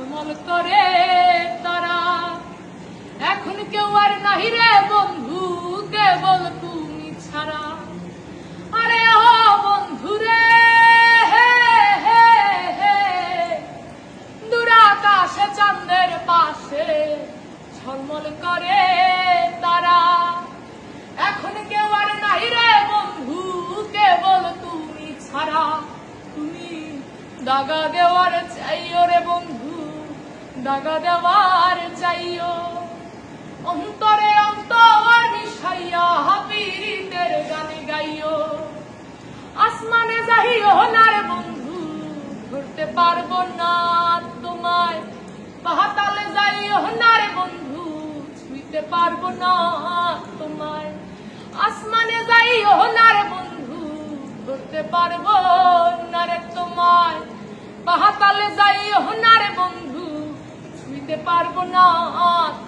টলমল করে তারা। এখন কেউ আর নাহি রে বন্ধু, কেবল তুমি ছাড়া। আরে বন্ধু রে দুরাকাশে, চাঁদের পাশে ঝলমল করে তারা। এখন কেউ আর নাহি রে বন্ধু, কেবল তুমি ছাড়া। তুমি দাগা জাগা দেওয়ার চাইও। অন্তরে অন্তর মিশাইয়া হাবিরিতের গানে গাইও। আসমানে যাইও না রে বন্ধু, ধরতে পারব না তোমায়। পাহাতালে যাইও না রে বন্ধু, ছুঁইতে পারব না তোমায়। আসমানে যাইও না রে বন্ধু, ধরতে পারব না রে তোমায়। পাহাতালে যাইও না বন্ধু ছুঁইতে পারব না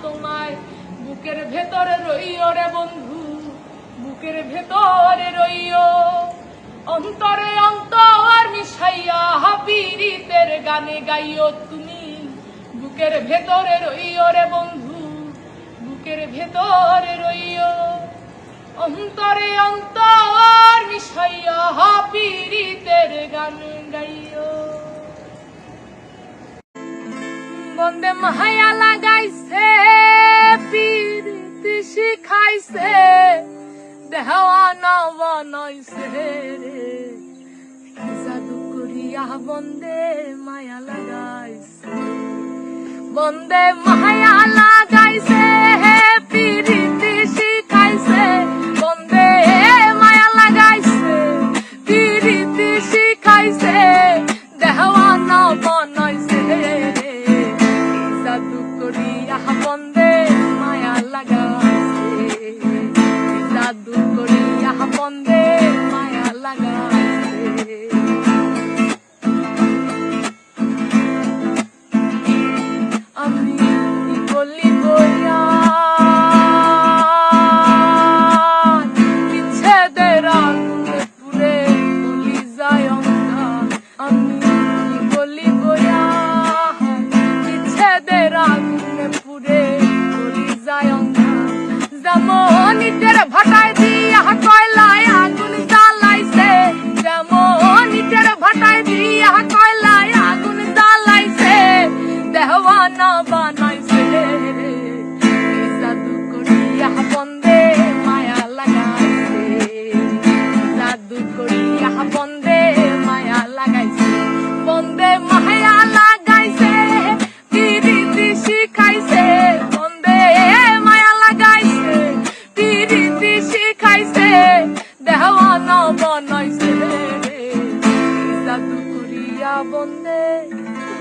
তোমায়। বুকের ভেতরে রইও রে বন্ধু, বুকের ভেতরে রইও। অন্তরে অন্তর মিশাইয়া হাবিরিতের গানে গাইও তুমি। বুকের ভেতরে রইও রে বন্ধু, বুকের ভেতরে রইও। অন্তরে অন্তর মিশাইয়া হাবিরিতের গানে গাইও। বন্দে মায়া লাগাইছে, পিরিতি শিখাইছে দেহাওয়ানা বানাইছে রে। জাদু করিয়া বন্দে মায়া লাগাইছে, বন্দে মায়া লাগাইছে। জাদু করিয়া বন্দে মায়া লাগাইছে। জাদু করিয়া বন্দে মায়া লাগাইছে। ಇದ್ದರೆ ಭ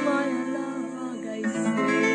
my love, I say.